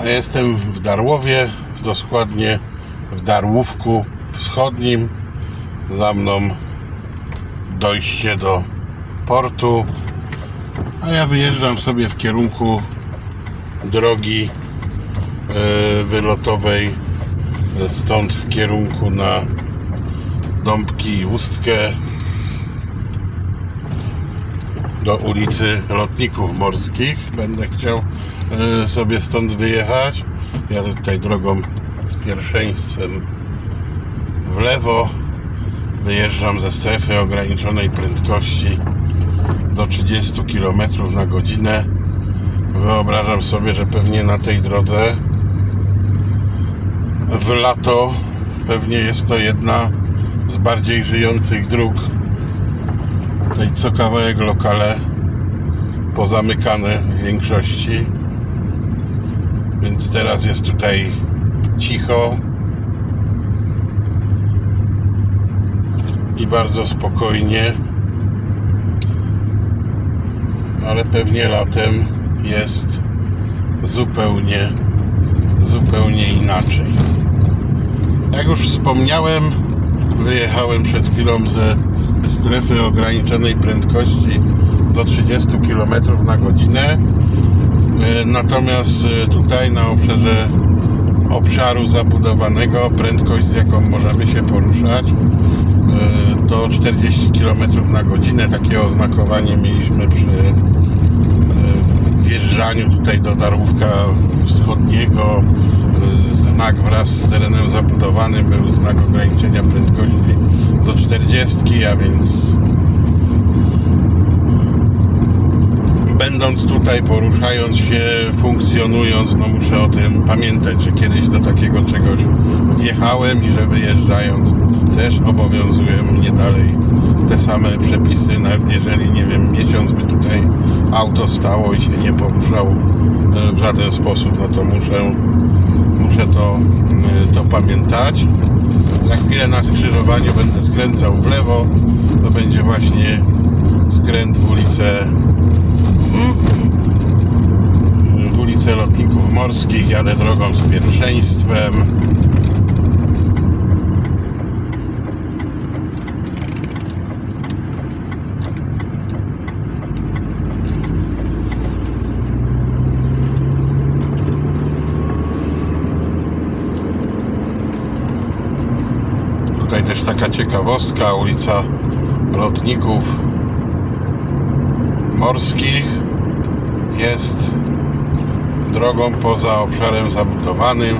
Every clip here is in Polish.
A jestem w Darłowie, dokładnie w Darłówku Wschodnim. Za mną dojście do portu, a ja wyjeżdżam sobie w kierunku drogi e, wylotowej stąd w kierunku na Dąbki i Ustkę do ulicy Lotników Morskich. Będę chciał e, sobie stąd wyjechać. Ja tutaj drogą z pierwszeństwem w lewo wyjeżdżam ze strefy ograniczonej prędkości do 30 km na godzinę. Wyobrażam sobie, że pewnie na tej drodze w lato pewnie jest to jedna z bardziej żyjących dróg. Co kawałek lokale pozamykane w większości. Więc teraz jest tutaj cicho i bardzo spokojnie. Ale pewnie latem jest zupełnie, zupełnie inaczej. Jak już wspomniałem, wyjechałem przed chwilą ze strefy ograniczonej prędkości do 30 km na godzinę. E, Natomiast e, tutaj na obszarze obszaru zabudowanego prędkość z jaką możemy się poruszać e, to 40 km na godzinę. Takie oznakowanie mieliśmy przy wjeżdżaniu tutaj do Darłówka Wschodniego. Znak wraz z terenem zabudowanym był znak ograniczenia prędkości do 40, a więc będąc tutaj, poruszając się, funkcjonując, no muszę o tym pamiętać, że kiedyś do takiego czegoś wjechałem i że wyjeżdżając też obowiązują mnie dalej te same przepisy, nawet jeżeli, nie wiem, miesiąc by tutaj auto stało i się nie poruszało e, w żaden sposób, no to muszę, muszę to, e, to pamiętać. Za chwilę na skrzyżowaniu będę skręcał w lewo, to będzie właśnie skręt w ulicę w ulicę Lotników Morskich, jadę drogą z pierwszeństwem. Tutaj też taka ciekawostka, ulica Lotników Morskich jest drogą poza obszarem zabudowanym,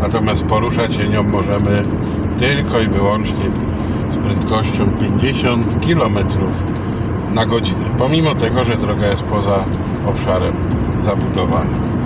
natomiast poruszać się nią możemy tylko i wyłącznie z prędkością 50 km na godzinę, pomimo tego, że droga jest poza obszarem zabudowanym.